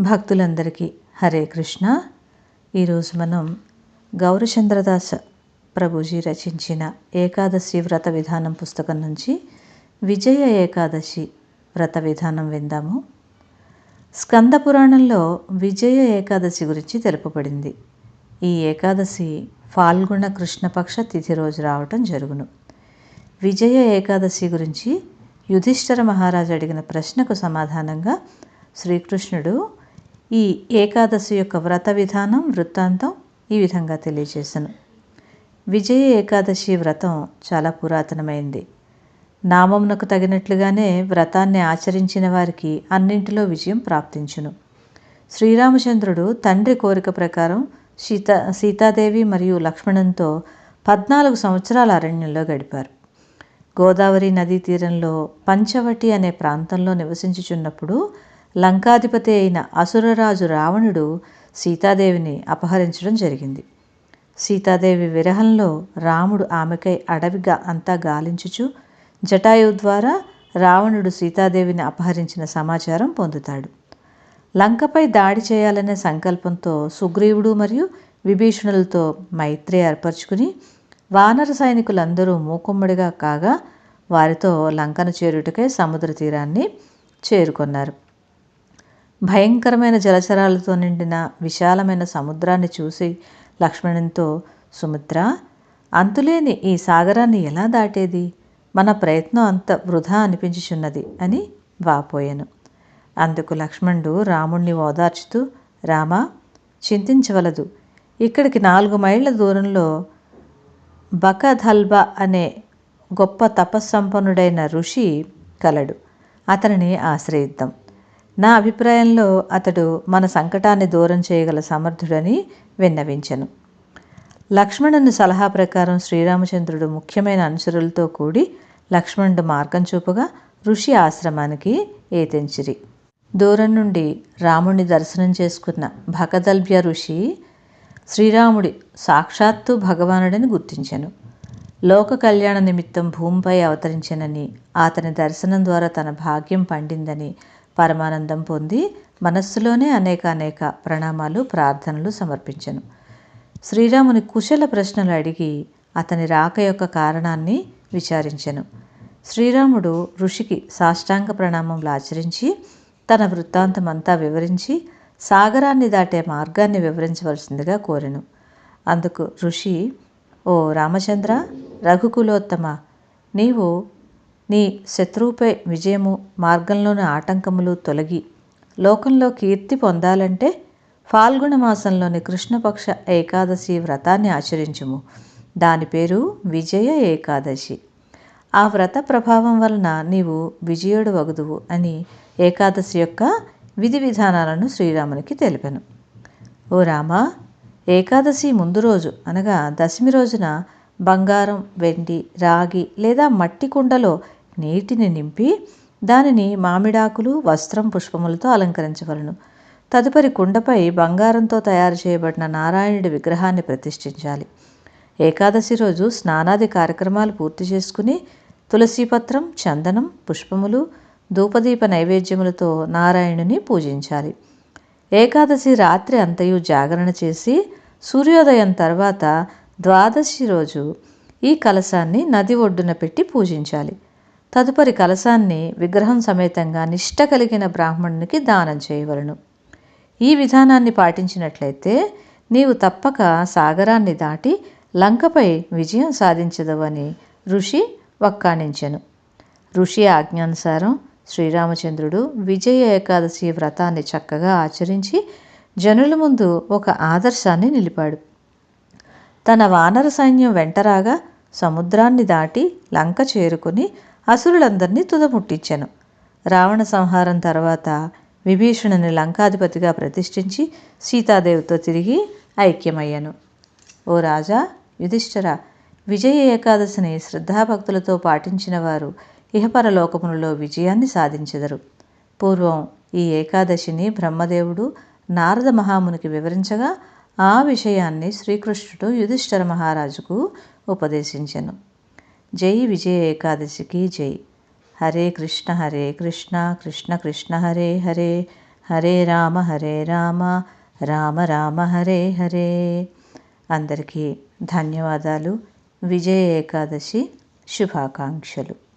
భక్తులందరికీ హరే కృష్ణ. ఈరోజు మనం గౌరచంద్రదాస్ ప్రభుజీ రచించిన ఏకాదశి వ్రత విధానం పుస్తకం నుంచి విజయ ఏకాదశి వ్రత విధానం విందాము. స్కంద పురాణంలో విజయ ఏకాదశి గురించి తెలుపబడింది. ఈ ఏకాదశి ఫాల్గుణ కృష్ణపక్ష తిథి రోజు రావటం జరుగును. విజయ ఏకాదశి గురించి యుధిష్ఠర మహారాజు అడిగిన ప్రశ్నకు సమాధానంగా శ్రీకృష్ణుడు ఈ ఏకాదశి యొక్క వ్రత విధానం వృత్తాంతం ఈ విధంగా తెలియజేశాను. విజయ ఏకాదశి వ్రతం చాలా పురాతనమైంది. నామమునకు తగినట్లుగానే వ్రతాన్ని ఆచరించిన వారికి అన్నింటిలో విజయం ప్రాప్తించును. శ్రీరామచంద్రుడు తండ్రి కోరిక ప్రకారం సీత సీతాదేవి మరియు లక్ష్మణంతో పద్నాలుగు సంవత్సరాల అరణ్యంలో గడిపారు. గోదావరి నదీ తీరంలో పంచవటి అనే ప్రాంతంలో నివసించుచున్నప్పుడు లంకాధిపతి అయిన అసురరాజు రావణుడు సీతాదేవిని అపహరించడం జరిగింది. సీతాదేవి విరహంలో రాముడు ఆమెకై అడవిగా అంతా గాలించుచు జటాయువు ద్వారా రావణుడు సీతాదేవిని అపహరించిన సమాచారం పొందుతాడు. లంకపై దాడి చేయాలనే సంకల్పంతో సుగ్రీవుడు మరియు విభీషణులతో మైత్రి ఏర్పరచుకుని వానర సైనికులందరూ మూకుమ్మడిగా కాగా వారితో లంకను చేరుటకై సముద్ర తీరాన్ని చేరుకున్నారు. భయంకరమైన జలచరాలతో నిండిన విశాలమైన సముద్రాన్ని చూసి లక్ష్మణునితో సుమిత్ర అంతులేని ఈ సాగరాన్ని ఎలా దాటేది? మన ప్రయత్నం అంత వృధా అనిపించుచున్నది అని వాపోయాను. అందుకు లక్ష్మణుడు రాముణ్ణి ఓదార్చుతూ రామా చింతించవలదు. ఇక్కడికి నాలుగు మైళ్ళ దూరంలో బకధల్బ అనే గొప్ప తపస్సంపన్నుడైన ఋషి కలడు. అతనిని ఆశ్రయిద్దాం. నా అభిప్రాయంలో అతడు మన సంకటాన్ని దూరం చేయగల సమర్థుడని విన్నవించను. లక్ష్మణుని సలహా ప్రకారం శ్రీరామచంద్రుడు ముఖ్యమైన అనుచరులతో కూడి లక్ష్మణుడు మార్గం చూపుగా ఋషి ఆశ్రమానికి ఏతెంచిరి. దూరం నుండి రాముణ్ణి దర్శనం చేసుకున్న భగదల్భ్య ఋషి శ్రీరాముడి సాక్షాత్తు భగవానుడని గుర్తించాను. లోక కళ్యాణ నిమిత్తం భూమిపై అవతరించనని అతని దర్శనం ద్వారా తన భాగ్యం పండిందని పరమానందం పొంది మనస్సులోనే అనేక అనేక ప్రణామాలు ప్రార్థనలు సమర్పించను. శ్రీరాముని కుశల ప్రశ్నలు అడిగి అతని రాక యొక్క కారణాన్ని విచారించెను. శ్రీరాముడు ఋషికి సాష్టాంగ ప్రణామములు ఆచరించి తన వృత్తాంతమంతా వివరించి సాగరాన్ని దాటే మార్గాన్ని వివరించవలసిందిగా కోరెను. అందుకు ఋషి ఓ రామచంద్ర రఘుకులోత్తమ నీవు నీ శత్రువుపై విజయము మార్గంలోని ఆటంకములు తొలగి లోకంలో కీర్తి పొందాలంటే ఫాల్గుణ మాసంలోని కృష్ణపక్ష ఏకాదశి వ్రతాన్ని ఆచరించుము. దాని పేరు విజయ ఏకాదశి. ఆ వ్రత ప్రభావం వలన నీవు విజయుడు వగుదువు అని ఏకాదశి యొక్క విధి విధానాలను శ్రీరామునికి తెలిపాను. ఓ రామా ఏకాదశి ముందు రోజు అనగా దశమి రోజున బంగారం వెండి రాగి లేదా మట్టి కుండలో నీటిని నింపి దానిని మామిడాకులు వస్త్రం పుష్పములతో అలంకరించవలను. తదుపరి కుండపై బంగారంతో తయారు చేయబడిన నారాయణుడి విగ్రహాన్ని ప్రతిష్ఠించాలి. ఏకాదశి రోజు స్నానాది కార్యక్రమాలు పూర్తి చేసుకుని తులసీపత్రం చందనం పుష్పములు ధూపదీప నైవేద్యములతో నారాయణుని పూజించాలి. ఏకాదశి రాత్రి అంతయు జాగరణ చేసి సూర్యోదయం తర్వాత ద్వాదశి రోజు ఈ కలశాన్ని నది ఒడ్డున పెట్టి పూజించాలి. తదుపరి కలశాన్ని విగ్రహం సమేతంగా నిష్ట కలిగిన బ్రాహ్మణునికి దానం చేయవలను. ఈ విధానాన్ని పాటించినట్లయితే నీవు తప్పక సాగరాన్ని దాటి లంకపై విజయం సాధించదవని ఋషి వక్కాణించెను. ఋషి ఆజ్ఞానుసారం శ్రీరామచంద్రుడు విజయ ఏకాదశి వ్రతాన్ని చక్కగా ఆచరించి జనుల ముందు ఒక ఆదర్శాన్ని నిలిపాడు. తన వానర సైన్యం వెంటరాగా సముద్రాన్ని దాటి లంక చేరుకుని అసురులందరినీ తుదముట్టించెను. రావణ సంహారం తర్వాత విభీషణుని లంకాధిపతిగా ప్రతిష్ఠించి సీతాదేవితో తిరిగి ఐక్యమయ్యాను. ఓ రాజా యుధిష్ఠర విజయ ఏకాదశిని శ్రద్ధాభక్తులతో పాటించిన వారు ఇహపరలోకములలో విజయాన్ని సాధించెదరు. పూర్వం ఈ ఏకాదశిని బ్రహ్మదేవుడు నారద మహామునికి వివరించగా ఆ విషయాన్ని శ్రీకృష్ణుడు యుధిష్ఠర మహారాజుకు ఉపదేశించెను. జై విజయ ఏకాదశికి జై. హరే కృష్ణ హరే కృష్ణ కృష్ణ కృష్ణ హరే హరే. హరే రామ హరే రామ. రామ రామ హరే హరే. అందరికీ ధన్యవాదాలు. విజయ ఏకాదశి శుభాకాంక్షలు.